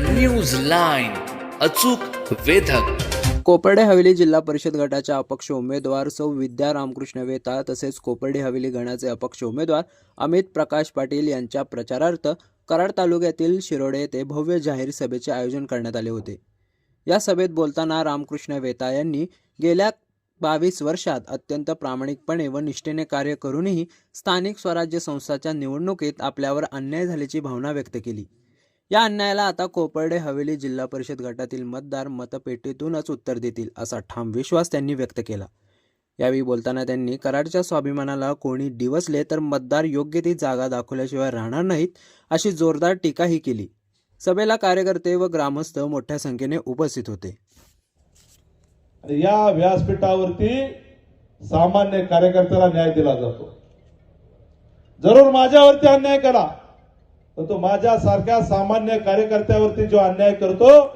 News line अचूक वेधक. कोपर्डे हवेली जिल्हा परिषद गटाच्या अपक्ष उमेदवार सौ विद्या रामकृष्ण वेताळ तसेच कोपर्डे हवेली गणाचे अपक्ष उमेदवार अमित प्रकाश पाटील यांच्या प्रचारार्थ कराड तालुक्यातील शिरोडे येथे भव्य जाहीर सभेचे आयोजन करण्यात आले होते. या सभेत बोलताना रामकृष्ण वेता यांनी गेल्या बावीस वर्षात अत्यंत प्रामाणिकपणे व निष्ठेने कार्य करूनही स्थानिक स्वराज्य संस्थाच्या निवडणुकीत आपल्यावर अन्याय झाल्याची भावना व्यक्त केली. या अन्यायाला आता कोपर्डे हवेली जिल्हा परिषद गटातील मतदार मतपेटीतूनच उत्तर देतील असा ठाम विश्वास त्यांनी व्यक्त केला. यावेळी बोलताना त्यांनी कराडच्या स्वाभिमानाला कोणी डिवसले तर मतदार योग्य ती जागा दाखवल्याशिवाय राहणार नाहीत अशी जोरदार टीकाही केली. सभेला कार्यकर्ते व ग्रामस्थ मोठ्या संख्येने उपस्थित होते. या व्यासपीठावरती सामान्य कार्यकर्त्याला न्याय दिला जातो. जरूर माझ्यावरती अन्याय करा. तर तो माझ्यासारख्या सामान्य कार्यकर्त्यावरती जो अन्याय करतो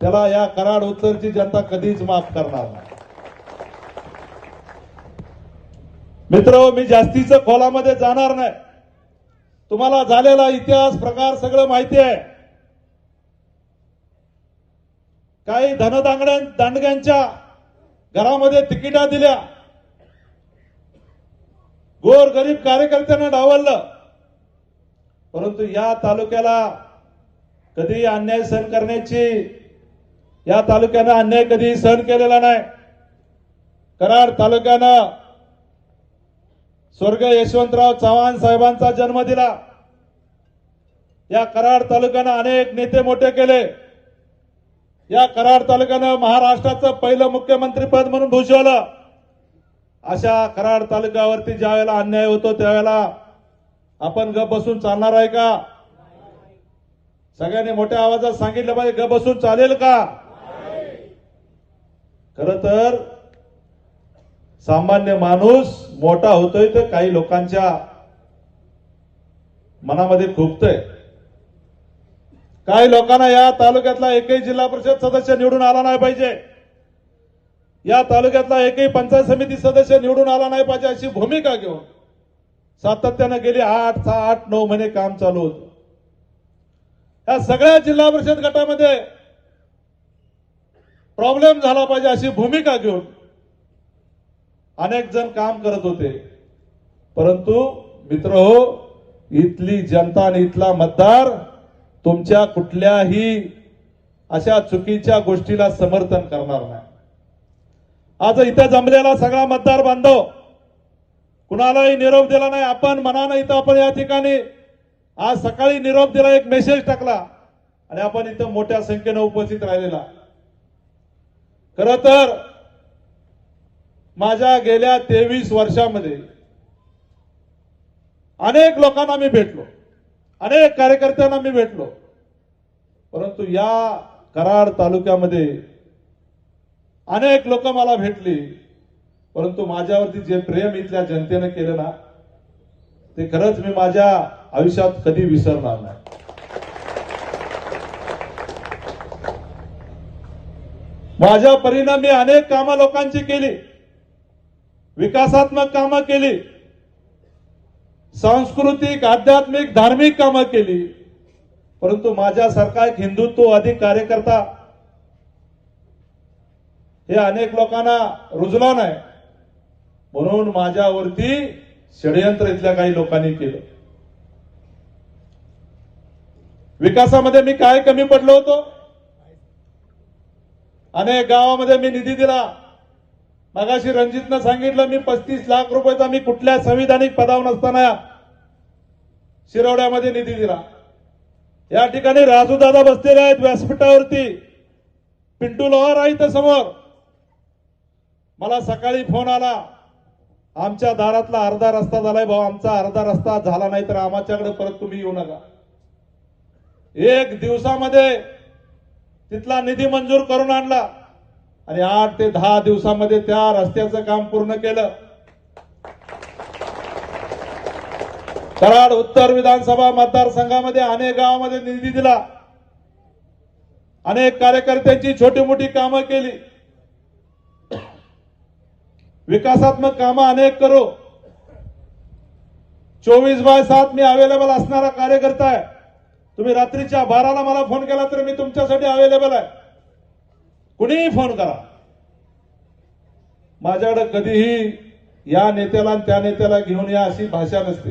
त्याला या कराड उत्तरची जनता कधीच माफ करणार नाही. मित्र मी जास्तीचं खोलामध्ये जाणार नाही. तुम्हाला झालेला इतिहास प्रकार सगळं माहिती आहे. काही धनदांगड्या दांडग्यांच्या घरामध्ये तिकिटा दिल्या. गोर गरीब कार्यकर्त्यांना डावललं. परंतु या तालुक्याला कधी अन्याय सहन करण्याची या तालुक्यानं अन्याय कधी सहन केलेला नाही. कराड तालुक्यानं स्वर्ग यशवंतराव चव्हाण साहेबांचा जन्म दिला. या कराड तालुक्यानं अनेक नेते मोठे केले. या कराड तालुक्यानं महाराष्ट्राचं पहिलं मुख्यमंत्रीपद म्हणून भूषवलं. अशा कराड तालुक्यावरती ज्या वेळेला अन्याय होतो त्यावेळेला आपण ग बसून चालणार आहे का? सगळ्यांनी मोठ्या आवाजात सांगितलं पाहिजे ग बसून चालेल का? खर तर सामान्य माणूस मोठा होतोय तर काही लोकांच्या मनामध्ये खुपतय. काही लोकांना या तालुक्यातला एकही जिल्हा परिषद सदस्य निवडून आला नाही पाहिजे. या तालुक्यातला एकही पंचायत समिती सदस्य निवडून आला नाही पाहिजे अशी भूमिका घेऊन सातत्यानं गेली आठ सहा आठ नऊ महिने काम चालू होतं. या सगळ्या जिल्हा परिषद गटामध्ये प्रॉब्लेम झाला पाहिजे अशी भूमिका घेऊन अनेक जण काम करत होते. परंतु मित्र हो इथली जनता आणि इथला मतदार तुमच्या कुठल्याही अशा चुकीच्या गोष्टीला समर्थन करणार नाही. आज इथं जमलेला सगळा मतदार बांधव कुणालाही निरोप दिला नाही. आपण मनानं इथं आपण या ठिकाणी आज सकाळी निरोप दिला एक मेसेज टाकला आणि आपण इथं मोठ्या संख्येनं उपस्थित राहिलेला. खर तर माझ्या गेल्या तेवीस वर्षामध्ये अनेक लोकांना मी भेटलो. अनेक कार्यकर्त्यांना मी भेटलो. परंतु या कराड तालुक्यामध्ये अनेक लोक मला भेटली. परंतु माझ्यावरती जे प्रेम इथल्या जनतेनं केलं ना ते खरंच मी माझ्या आयुष्यात कधी विसरणार नाही. माझ्या परिणाम मी अनेक कामं लोकांची केली. विकासात्मक कामं केली. सांस्कृतिक आध्यात्मिक धार्मिक कामं केली. परंतु माझ्यासारखा एक हिंदुत्ववादी कार्यकर्ता हे अनेक लोकांना रुजला नाही. म्हणून माझ्यावरती षडयंत्र इथल्या काही लोकांनी केलं. विकासामध्ये मी काय कमी पडलो होतो? अनेक गावामध्ये मी निधी दिला. मगाशी रणजितनं सांगितलं मी पस्तीस लाख रुपयाचा मी कुठल्या संविधानिक पदावर नसताना शिरवड्यामध्ये निधी दिला. या ठिकाणी राजूदादा बसलेले आहेत व्यासपीठावरती. पिंटू लोहार आहे समोर. मला सकाळी फोन आला. आमच्या दारातला अर्धा रस्ता झालाय भाऊ आमचा अर्धा रस्ता झाला नाही तर आमच्याकडे परत तुम्ही येऊ नका. एक दिवसामध्ये तिथला निधी मंजूर करून आणला आणि आठ ते दहा दिवसामध्ये त्या रस्त्याचं काम पूर्ण केलं. कराड उत्तर विधानसभा मतदारसंघामध्ये अनेक गावामध्ये निधी दिला. अनेक कार्यकर्त्यांची छोटी मोठी कामं केली. विकासात्मक कामं अनेक करो. चोवीस बाय सात मी अवेलेबल असणारा कार्यकर्ता आहे. तुम्ही रात्रीच्या बाराला मला फोन केला तर मी तुमच्यासाठी अवेलेबल आहे. कुणीही फोन करा. माझ्याकडे कधीही या नेत्याला आणि त्या नेत्याला घेऊन या अशी भाषा नसते.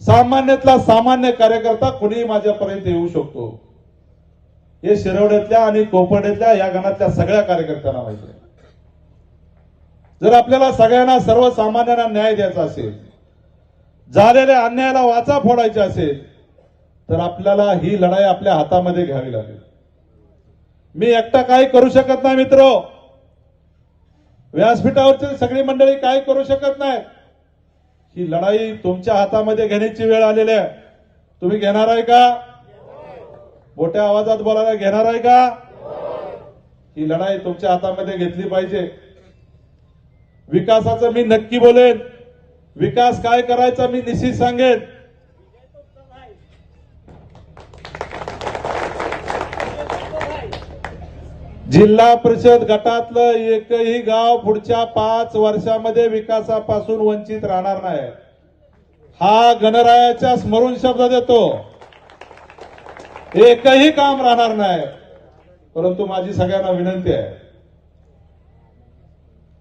सामान्यातला सामान्य कार्यकर्ता कुणीही माझ्यापर्यंत येऊ शकतो. हे शिरवड्यातल्या आणि कोपर्ड्यातल्या या गणातल्या सगळ्या कार्यकर्त्यांना माहिती आहे. जर आपल्याला सगळ्यांना सर्वसामान्यांना न्याय द्यायचा असेल झालेल्या अन्यायाला वाचा फोडायचा असेल तर आपल्याला ही लढाई आपल्या हातामध्ये घ्यावी लागेल. मी एकटा काही करू शकत नाही मित्र. व्यासपीठावरची सगळी मंडळी काही करू शकत नाही ही लढाई तुमच्या हातामध्ये घेण्याची वेळ आलेली आहे. तुम्ही घेणार आहे का? मोठ्या आवाजात बोलायला घेणार आहे का? ही लढाई तुमच्या हातामध्ये घेतली पाहिजे. विकासाचं मी नक्की बोलेन. विकास काय करायचा मी निश्चित सांगेन. जिल्हा परिषद गटातलं एकही गाव पुढच्या पाच वर्षामध्ये विकासापासून वंचित राहणार नाही. हा गणरायाच्या स्मरून शब्द देतो. एकही काम राहणार नाही. परंतु माझी सगळ्यांना विनंती आहे.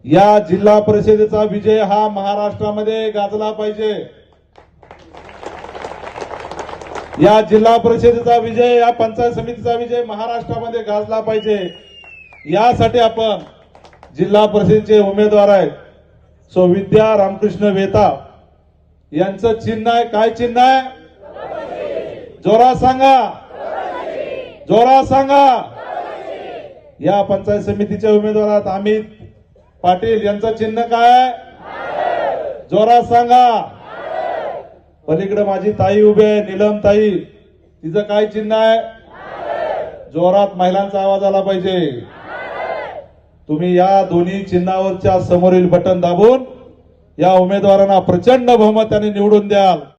या जिल्हा परिषदेचा विजय हा महाराष्ट्रामध्ये गाजला पाहिजे. या जिल्हा परिषदेचा विजय या पंचायत समितीचा विजय महाराष्ट्रामध्ये गाजला पाहिजे. यासाठी आपण जिल्हा परिषदेचे उमेदवार आहेत. सो विद्या रामकृष्ण वेता यांचं चिन्ह आहे. काय चिन्ह आहे? जोरा सांगा. जोरा सांगा. या पंचायत समितीच्या उमेदवारात आम्ही. पाटील यांचं चिन्ह काय जोरात सांगा. पलीकडे माझी ताई उभी आहे नीलम ताई. तिचं काय चिन्ह आहे? जोरात महिलांचा आवाज आला पाहिजे. तुम्ही या दोन्ही चिन्हावरच्या समोरील बटन दाबून या उमेदवारांना प्रचंड बहुमताने निवडून द्याल.